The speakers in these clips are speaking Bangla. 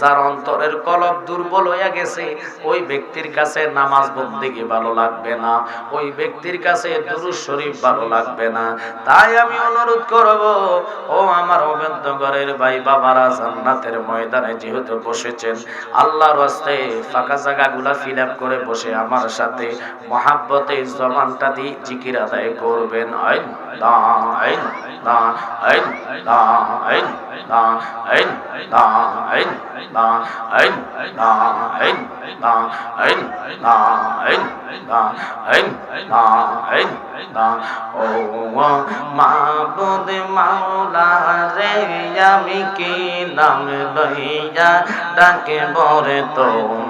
যার অন্তরের কলব দুর্বল হয়ে গেছে, ওই ব্যক্তির কাছে নামাজ বন্দিগি ভালো লাগবে না? ওই ব্যক্তির কাছে শরীফ ভালো লাগবে না। তাই আমি অনুরোধ করব, ও আমার ভাই বাবারা, জান্নাতের ময়দানে যেহেতু বসেছেন, আল্লাহর হস্তে ফাঁকা জায়গাগুলা ফিল আপ করে বসে আমার সাথে মহাব্বতে জমানটা দিয়ে জিকির আদায় করবেন। আইন দা আইন দা আইন দা আইন। ও মাবুদ মাওলা রে আমি কি নাম লইয়া ডাকে বরে তো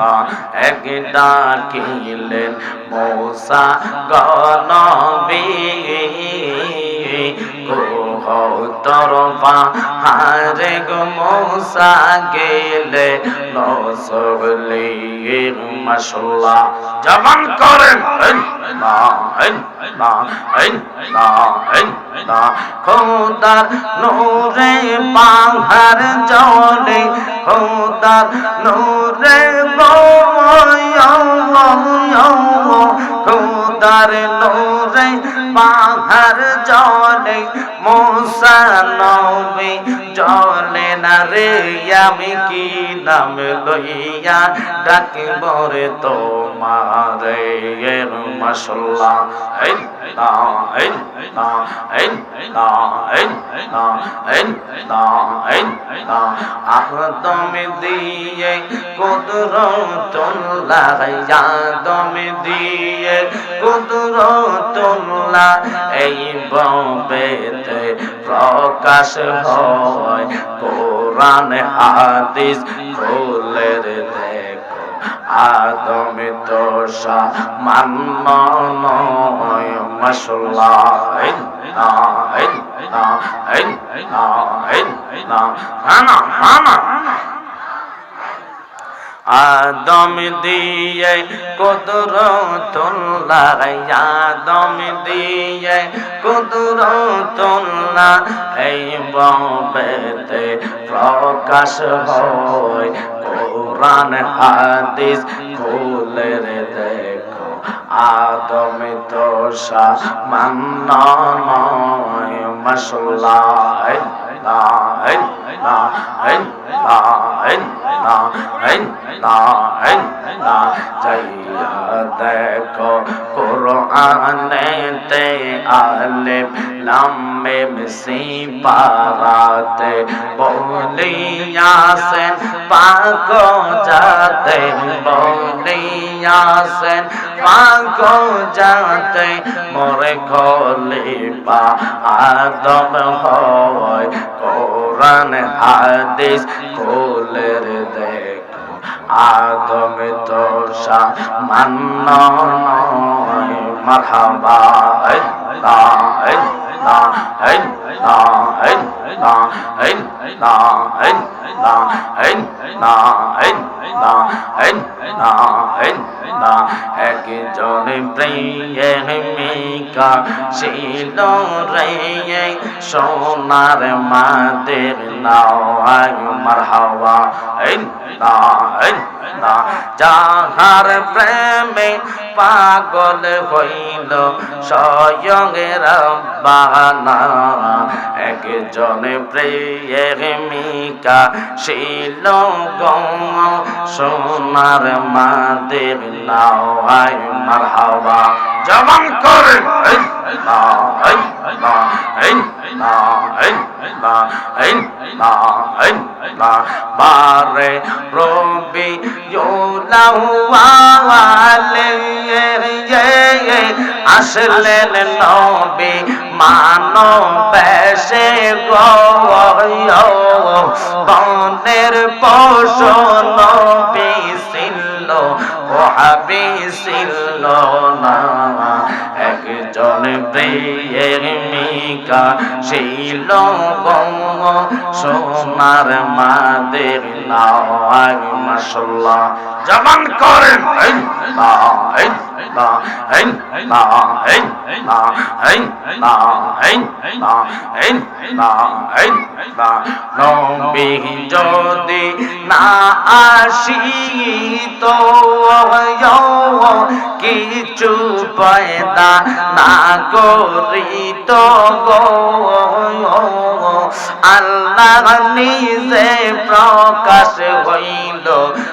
দা এক ডাকিলেন মৌসা গনবী তরফা হারে গো মৌসা গেলে নসবলি মাশাল্লাহ জবান করেন খোদার নূরে পাহাড় জলে খোদার নূরে খোদার নোরে পাহার জলে মোসা নবে জলে না রে, আমি কি নাম লইয়া ডাকিব রে তোমার? মশলা আদম দিয়ে কুদর তোল্লা দম দিয়ে কুদরতুল্লাহ এই ববেতে প্রকাশ হয় কোরআন হাদিস খুলে দেখো আদম তো মান্য নয় মাশাল্লাহ না না না না না না আদম দিয়ে কদুর তোল্লাহ আদম দিয়ে কদুর তোলা এই বেতে প্রকাশ হয়। কোরআন, হাদিস খুলে দেখো, আদম তোষা সামান্য নয় মশলা লা লা লা লা না না না না দেখো কোরআনেতে আলিফ, লামে মিসি পারাতে বলিয়াছেন পাক যাতে বলিয়াছেন পাক যাতে মোরে খলিফা আদম হয়। কোরআন, হাদিস খুলে দেখো আদম তো সামান্য নয় মারহাবা আল্লাহ আল্লাহ আল্লাহ আল্লাহ আল্লাহ একজন প্রেমিকা ছিল রে সোনার মাদের নাওয়াই মারহাওয়া যাহার প্রেমে পাগল হইল স্বয়ংের বানা একজন প্রেমিকা ছিল সোনার মাদের নাও মার হাওয়া জবান করে বারে রবি আসলেন নবী মানব সে গনের পোষণ বিছিল হাবিছিল না। একজন প্রেমিকা ছিল সোনার মাদের নাও মাসাল্লাহ জবান করেন। নবী যদি না আসিত কিছু পয়দা না করিত গো আল্লাহ নিজে প্রকাশ হইল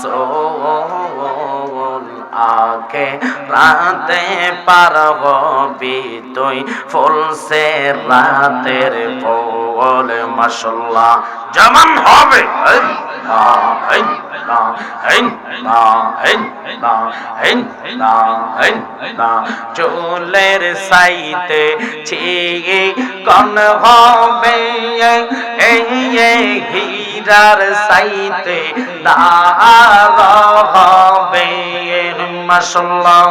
সোল আগে রাতে পার তুই। ফুলসে রাতের ফল মশলা যেমন হবে। চুলের সাইতে ছিয়ে কন হবে। হীরার সাইতে দার হবে। মাসাল্লাহ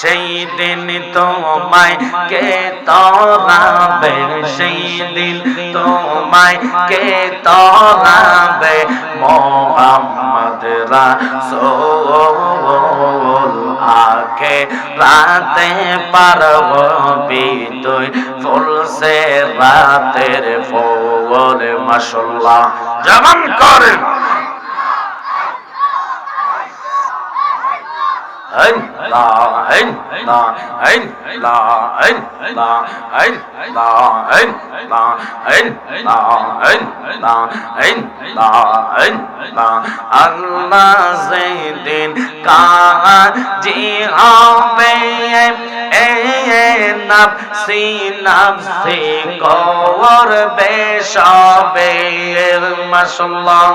সেই দিন তোমায় কে তরাবে? সেই দিন তোমায় কে তরাবে? মোহাম্মদ রাসূল আকে রাতে পারব বিদুই ফুল সে রাতের ফুল মাশাল্লাহ জবান করেন। Ein, la, ein, la, ein, la, ein, la, ein, la, ein, la, ein, la, ein, la, ein, la, ein, la, আল্লাহ সেদিন কাজি হবে নাফসি নাফসি করবে সবে মাসাল্লাহ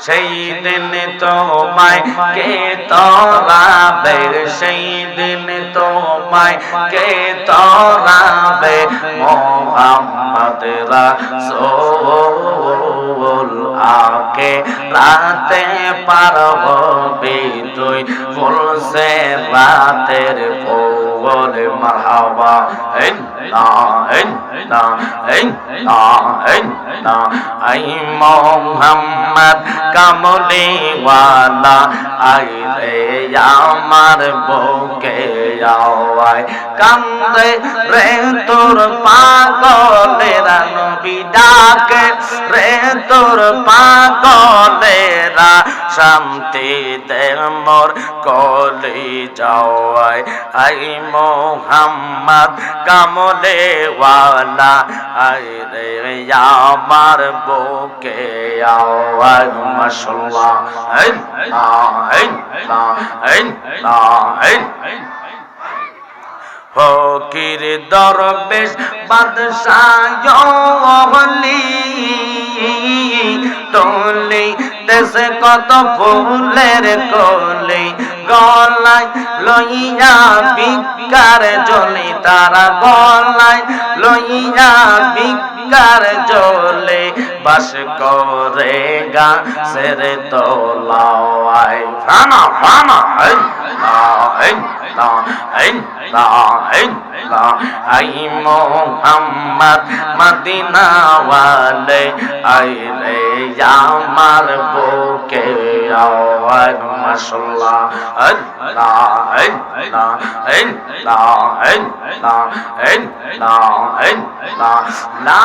সেই দিন তোমায় কে তরাবে? সেই দিন তোমায় কে তরাবে? মোহাম্মদ রাসূল আকে রাতে পারব তুই ফুল সে রাতের ফুল মারহাবা। না না না না আই মোহাম্মদ কামলি ওয়ালা আই রে আমার বুকে আওয়াই কান্দে রে তোর পাগলেরা নবী ডাকে, রে তোর পাগলেরা শান্তি দে মোর কলি যাওয়াই আই মোহাম্মদ কামলে ওয়ালা আরে আমার বুকে আওয়াজ মাশাল্লাহ ফকির দরবেশ বাদশাহ অলি টলি দেশে কত ফুলের কলি, গলায় লইয়া বিকার জলি তারা গলায় লইয়া বিকার জলে বাস করে গা সেরে তোলাওয়াই ফানা ফানা এই না এই না এই না এই না আই মোহাম্মদ মদিনা রে আইলে আমার বুকে আওয়াজ মশলা না না না না না না না